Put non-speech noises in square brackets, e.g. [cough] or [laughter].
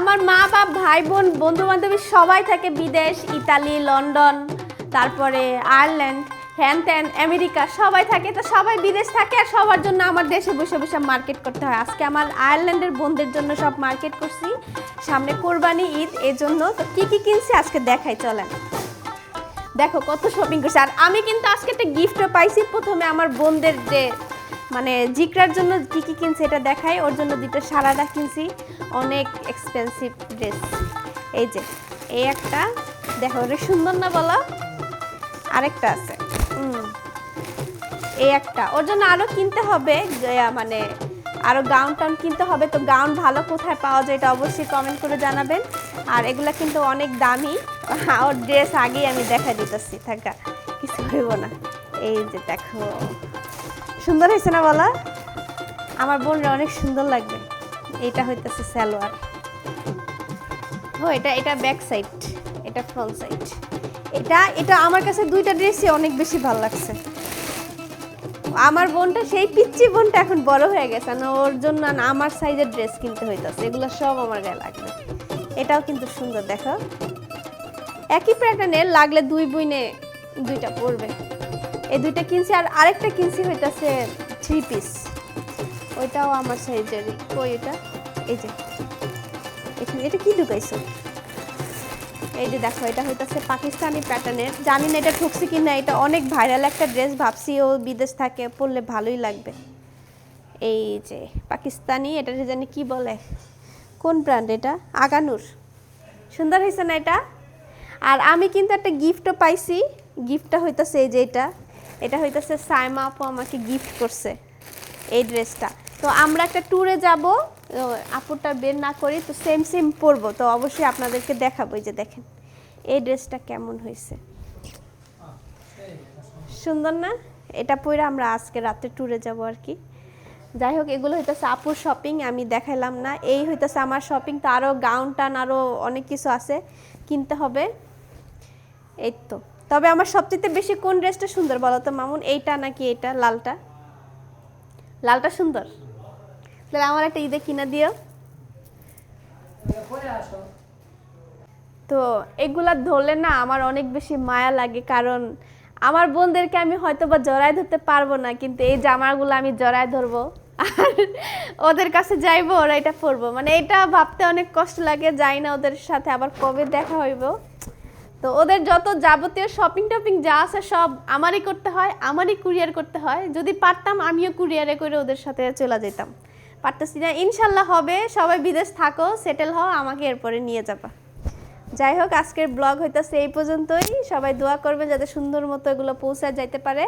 আমার মা বাপ, ভাই বোন বন্ধু বান্ধবী সবাই থাকে বিদেশ, ইতালি, লন্ডন, তারপরে আয়ারল্যান্ড, হ্যান ত্যান, আমেরিকা, সবাই থাকে। তো সবাই বিদেশ থাকে আর সবার জন্য আমার দেশে বসে বসে মার্কেট করতে হয়। আজকে আমার আয়ারল্যান্ডের বোনদের জন্য সব মার্কেট করছি। সামনে কোরবানি ঈদ এই জন্য তো কী কী কিনছি আজকে দেখাই, চলেন। দেখো কত শপিং করছে। আর আমি কিন্তু আজকে একটা গিফটও পাইছি। প্রথমে আমার বোনদের যে মানে জিকরার জন্য কি কি কিনছে এটা দেখাই, ওর জন্য দুটো সারাটা কিনছি। অনেক এক্সপেন্সিভ ড্রেস এই যে, এই একটা, দেখো ওটা সুন্দর না বলো? আরেকটা আছে। এই একটা। ওর জন্য আরও কিনতে হবে মানে আরও গাউন টাউন কিনতে হবে। তো গাউন ভালো কোথায় পাওয়া যায় এটা অবশ্যই কমেন্ট করে জানাবেন। আর এগুলা কিন্তু অনেক দামি। [laughs] ওর ড্রেস আগেই আমি দেখা দিতেছি, থাকা। কিছু হইব না। এই যে দেখো। সুন্দর হয়েছে না বলা? আমার বোনরা অনেক সুন্দর লাগবে। এটা হইতেছে সালোয়ার। ও, এটা এটা ব্যাক সাইড এটা ফ্রন্ট সাইড এটা এটা আমার কাছে দুইটা ড্রেসই অনেক বেশি ভালো লাগছে। আমার বোনটা, সেই পিচ্চি বোনটা এখন বড় হয়ে গেছে না, ওর জন্য না আমার সাইজের ড্রেস কিনতে হইতাছে। এগুলো সব আমার গায়ে লাগবে। এটাও কিন্তু সুন্দর, দেখো। একই প্যাটার্নের লাগলে দুই বইনে দুইটা পড়বে এই দুইটা কিনছি আর আরেকটা কিনছি হইতাছে থ্রি পিস ওইটাও আমার সাইজেরই কই এটা? এই যে। এখানে এটা কি ঢুকাইছো? এই যে দেখো, এটা হইতাছে পাকিস্তানি প্যাটার্নের জানি না এটা ঠকছি কি না এটা অনেক ভাইরাল একটা ড্রেস ভাবছি ও বিদেশ থাকে, পরলে ভালোই লাগবে। এই যে, পাকিস্তানি, এটা জানি কি বলে? কোন ব্র্যান্ড এটা? আগানুর। সুন্দর হয়েছে না এটা? আর আমি কিন্তু একটা গিফটও পাইছি। গিফটটা হইতাছে এই যে এটা। এটা হইতাছে সাইমা আপু আমাকে গিফট করছে এই ড্রেসটা তো আমরা একটা ট্যুরে যাব আপুরটা বের না করি তো সেম সেম পরবো, তো অবশ্যই আপনাদেরকে দেখাবো যে দেখেন, এই ড্রেসটা কেমন হয়েছে সুন্দর না? এটা পরে আমরা আজকে রাতে ট্যুরে যাব আর কি। যাই হোক, এগুলো হইতেছে আপুর শপিং আমি দেখাইলাম না। এই হইতেছে আমার শপিং তো আরও গাউন টান আরও অনেক কিছু আছে কিনতে হবে। এই তো। তবে আমার সবচেয়ে বেশি কোন ড্রেসটা সুন্দর বলো তো মামুন? এইটা নাকি এইটা লালটা? লালটা সুন্দর। তাহলে আমার একটা ঈদে কিনা দিও। তো এগুলা ধরলে না আমার অনেক বেশি মায়া লাগে, কারণ আমার বোনদেরকে আমি হয়তো বা জড়ায় ধরতে পারব না, কিন্তু এই জামাগুলো আমি জড়ায় ধরবো। আর ওদের কাছে যাইবো, ওরা এটা পরবো। মানে এটা ভাবতে অনেক কষ্ট লাগে, যাই না ওদের সাথে আবার কবে দেখা হইব। তো ওদের যত যাবতীয় শপিং টপিং যা আছে সব আমারই করতে হয়, আমারই কুরিয়ার করতে হয়। যদি পারতাম, আমিও কুরিয়ারে করে ওদের সাথে চলে যেতাম। পারতেছি না, ইনশাল্লাহ হবে। সবাই বিদেশ থাকো সেটেল হও, আমাকে এরপরে নিয়ে যাবা। যাই হোক, আজকের ব্লগ হইতাছে এই পর্যন্তই। সবাই দোয়া করবে যাতে সুন্দর মতো এগুলো পৌঁছা যাইতে পারে।